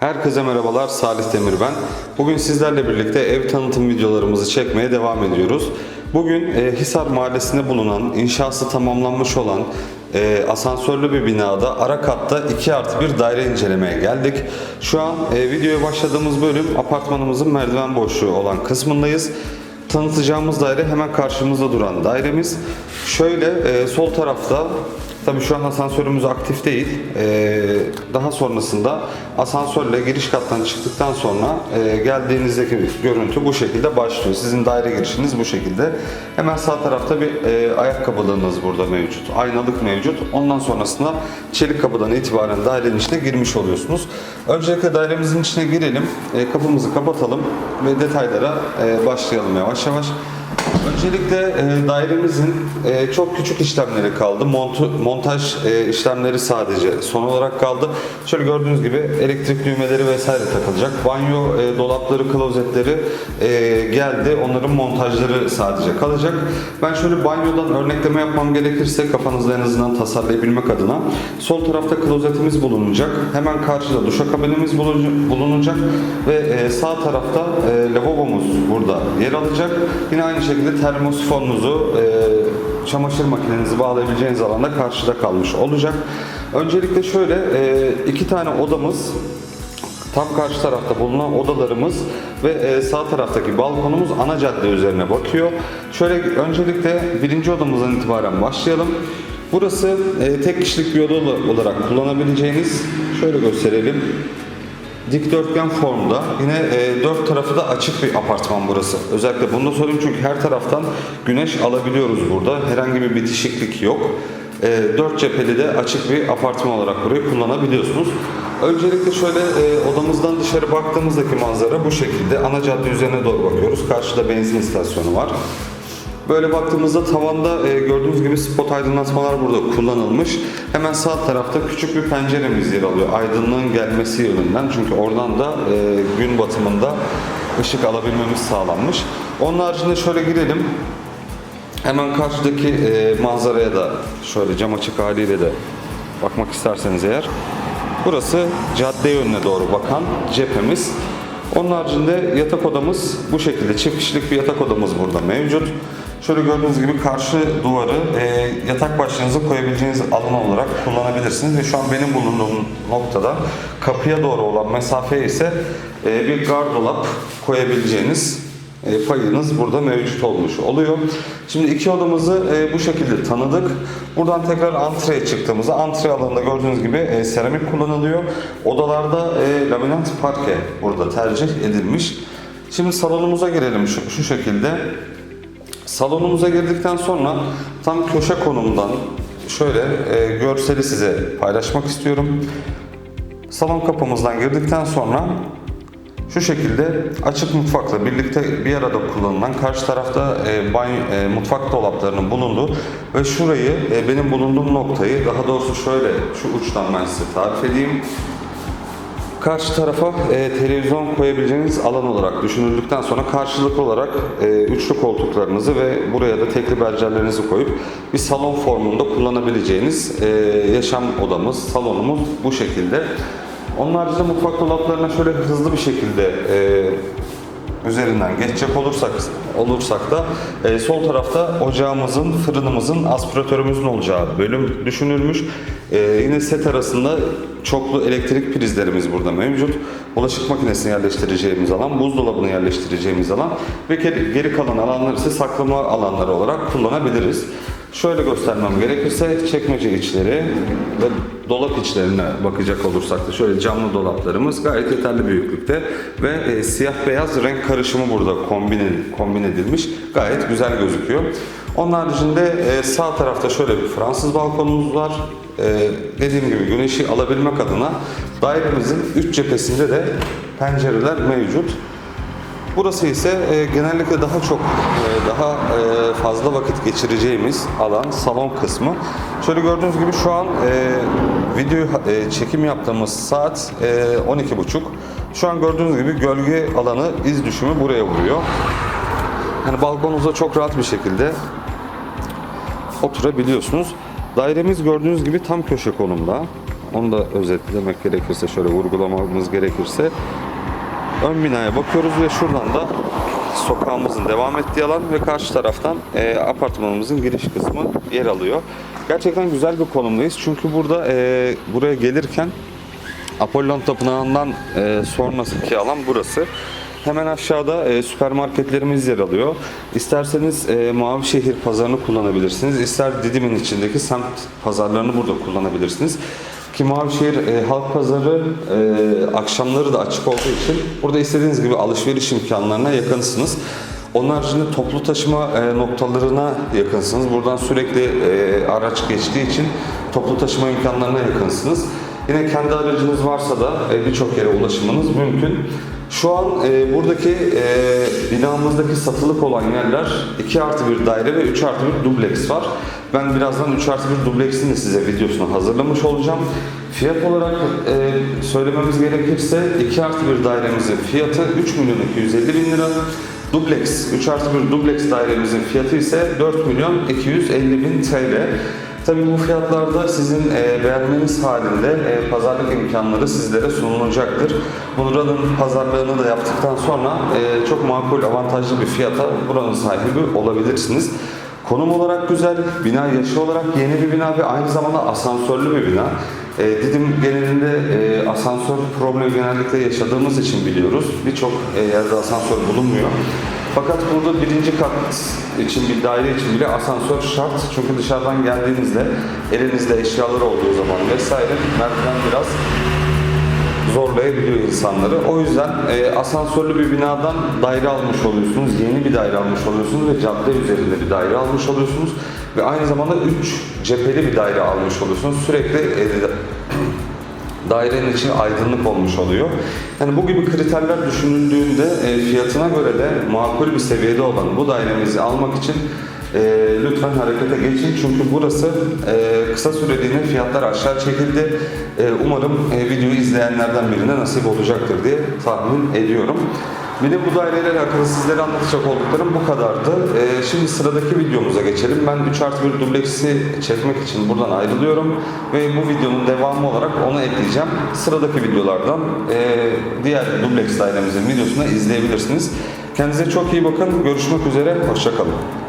Herkese merhabalar, Salih Demir ben. Bugün sizlerle birlikte ev tanıtım videolarımızı çekmeye devam ediyoruz. Bugün e, Hisar Mahallesi'nde bulunan, inşası tamamlanmış olan e, asansörlü bir binada ara katta 2 artı bir daire incelemeye geldik. Şu an e, videoya başladığımız bölüm apartmanımızın merdiven boşluğu olan kısmındayız. Tanıtacağımız daire hemen karşımızda duran dairemiz. Şöyle e, sol tarafta Tabii şu an asansörümüz aktif değil. Ee, daha sonrasında asansörle giriş kattan çıktıktan sonra e, geldiğinizdeki görüntü bu şekilde başlıyor. Sizin daire girişiniz bu şekilde. Hemen sağ tarafta bir e, ayakkabılığınız burada mevcut. Aynalık mevcut. Ondan sonrasında çelik kapıdan itibaren dairenin içine girmiş oluyorsunuz. Öncelikle dairemizin içine girelim. E, kapımızı kapatalım ve detaylara e, başlayalım yavaş yavaş. Öncelikle e, dairemizin e, çok küçük işlemleri kaldı. Montu, montaj e, işlemleri sadece son olarak kaldı. Şöyle gördüğünüz gibi elektrik düğmeleri vesaire takılacak. Banyo e, dolapları, klozetleri e, geldi. Onların montajları sadece kalacak. Ben şöyle banyodan örnekleme yapmam gerekirse kafanızda en azından tasarlayabilmek adına sol tarafta klozetimiz bulunacak. Hemen karşıda duşakabinimiz bulunacak ve e, sağ tarafta e, lavabomuz burada yer alacak. Yine aynı şekilde termosifonunuzu, e, çamaşır makinenizi bağlayabileceğiniz alanda karşıda kalmış olacak. Öncelikle şöyle e, iki tane odamız Tam karşı tarafta bulunan odalarımız ve e, sağ taraftaki balkonumuz ana cadde üzerine bakıyor. Şöyle öncelikle birinci odamızdan itibaren başlayalım. Burası e, tek kişilik bir oda olarak kullanabileceğiniz, şöyle gösterelim dikdörtgen formda. Yine e, dört tarafı da açık bir apartman burası. Özellikle bunu da söyleyeyim çünkü her taraftan güneş alabiliyoruz burada. Herhangi bir bitişiklik yok. E, dört cepheli de açık bir apartman olarak burayı kullanabiliyorsunuz. Öncelikle şöyle e, odamızdan dışarı baktığımızdaki manzara bu şekilde. Ana cadde üzerine doğru bakıyoruz. Karşıda benzin istasyonu var. Böyle baktığımızda tavanda e, gördüğünüz gibi spot aydınlatmalar burada kullanılmış. Hemen sağ tarafta küçük bir penceremiz yer alıyor. Aydınlığın gelmesi yönünden. Çünkü oradan da e, gün batımında ışık alabilmemiz sağlanmış. Onun haricinde şöyle girelim. Hemen karşıdaki e, manzaraya da şöyle cam açık haliyle de bakmak isterseniz eğer. Burası cadde yönüne doğru bakan cephemiz. Onun haricinde yatak odamız bu şekilde. Çift kişilik bir yatak odamız burada mevcut. Şöyle gördüğünüz gibi karşı duvarı e, yatak başlığınızı koyabileceğiniz alan olarak kullanabilirsiniz. Ve şu an benim bulunduğum noktada kapıya doğru olan mesafe ise e, bir gardolap koyabileceğiniz e, payınız burada mevcut olmuş oluyor. Şimdi iki odamızı e, bu şekilde tanıdık. Buradan tekrar antreye çıktığımızda antre alanında gördüğünüz gibi e, seramik kullanılıyor. Odalarda e, laminat parke burada tercih edilmiş. Şimdi salonumuza girelim şu, şu şekilde. Salonumuza girdikten sonra tam köşe konumdan şöyle e, görseli size paylaşmak istiyorum. Salon kapımızdan girdikten sonra şu şekilde açık mutfakla birlikte bir arada kullanılan karşı tarafta e, banyo, e, mutfak dolaplarının bulunduğu ve şurayı e, benim bulunduğum noktayı daha doğrusu şöyle şu uçtan ben size tarif edeyim. Karşı tarafa e, televizyon koyabileceğiniz alan olarak düşünüldükten sonra karşılıklı olarak e, üçlü koltuklarınızı ve buraya da tekli berjerlerinizi koyup bir salon formunda kullanabileceğiniz e, yaşam odamız, salonumuz bu şekilde. Onun haricinde mutfak dolaplarına şöyle hızlı bir şekilde e, üzerinden geçecek olursak olursak da e, sol tarafta ocağımızın, fırınımızın, aspiratörümüzün olacağı bölüm düşünülmüş. E, yine set arasında çoklu elektrik prizlerimiz burada mevcut. Bulaşık makinesini yerleştireceğimiz alan, buzdolabını yerleştireceğimiz alan ve geri kalan alanlar ise saklama alanları olarak kullanabiliriz. Şöyle göstermem gerekirse çekmece içleri ve dolap içlerine bakacak olursak da şöyle camlı dolaplarımız gayet yeterli büyüklükte ve e, siyah beyaz renk karışımı burada kombin, kombin edilmiş. Gayet güzel gözüküyor. Onun haricinde e, sağ tarafta şöyle bir Fransız balkonumuz var. E, dediğim gibi güneşi alabilmek adına dairemizin üç cephesinde de pencereler mevcut. Burası ise e, genellikle daha çok daha fazla vakit geçireceğimiz alan salon kısmı. Şöyle gördüğünüz gibi şu an video çekim yaptığımız saat e, 12.30. Şu an gördüğünüz gibi gölge alanı iz düşümü buraya vuruyor. Hani balkonunuzda çok rahat bir şekilde oturabiliyorsunuz. Dairemiz gördüğünüz gibi tam köşe konumda. Onu da özetlemek gerekirse, şöyle vurgulamamız gerekirse ön binaya bakıyoruz ve şuradan da sokağımızın devam ettiği alan ve karşı taraftan e, apartmanımızın giriş kısmı yer alıyor. Gerçekten güzel bir konumdayız çünkü burada e, buraya gelirken Apollon Tapınağı'ndan e, sonrasındaki alan burası. Hemen aşağıda e, süpermarketlerimiz yer alıyor. İsterseniz e, Mavişehir pazarını kullanabilirsiniz. İster Didim'in içindeki semt pazarlarını burada kullanabilirsiniz. Ki Mavişehir e, halk pazarı e, akşamları da açık olduğu için burada istediğiniz gibi alışveriş imkanlarına yakınsınız. Onun haricinde toplu taşıma e, noktalarına yakınsınız. Buradan sürekli e, araç geçtiği için toplu taşıma imkanlarına yakınsınız. Yine kendi aracınız varsa da e, birçok yere ulaşımınız mümkün. Şu an e, buradaki e, binamızdaki satılık olan yerler 2 artı 1 daire ve 3 artı 1 dubleks var. Ben birazdan 3 artı 1 dubleksin de size videosunu hazırlamış olacağım. Fiyat olarak e, söylememiz gerekirse 2 artı 1 dairemizin fiyatı 3 milyon 250 bin lira. Dubleks, 3 artı 1 dubleks dairemizin fiyatı ise 4 milyon 250 bin TL. Tabii bu fiyatlarda sizin e, beğenmeniz halinde e, pazarlık imkanları sizlere sunulacaktır. Buranın pazarlığını da yaptıktan sonra e, çok makul, avantajlı bir fiyata buranın sahibi olabilirsiniz. Konum olarak güzel, bina yaşı olarak yeni bir bina ve aynı zamanda asansörlü bir bina. E, Didim genelinde e, asansör problemi genellikle yaşadığımız için biliyoruz. Birçok e, yerde asansör bulunmuyor. Fakat burada birinci kat için bir daire için bile asansör şart. Çünkü dışarıdan geldiğinizde elinizde eşyalar olduğu zaman vesaire merdiven biraz zorlayabiliyor insanları. O yüzden e, asansörlü bir binadan daire almış oluyorsunuz, yeni bir daire almış oluyorsunuz ve cadde üzerinde bir daire almış oluyorsunuz ve aynı zamanda 3 cepheli bir daire almış oluyorsunuz. Sürekli e, dairenin içi aydınlık olmuş oluyor. Yani bu gibi kriterler düşünüldüğünde e, fiyatına göre de makul bir seviyede olan bu dairemizi almak için e, lütfen harekete geçin. Çünkü burası e, kısa süreliğine fiyatlar aşağı çekildi. E, umarım e, videoyu izleyenlerden birine nasip olacaktır diye tahmin ediyorum. De bu daireyle alakalı sizlere anlatacak olduklarım bu kadardı. Ee, şimdi sıradaki videomuza geçelim. Ben 3 artı 1 dubleksi çekmek için buradan ayrılıyorum. Ve bu videonun devamı olarak onu ekleyeceğim. Sıradaki videolardan e, diğer dubleks dairemizin videosunu izleyebilirsiniz. Kendinize çok iyi bakın. Görüşmek üzere. Hoşçakalın.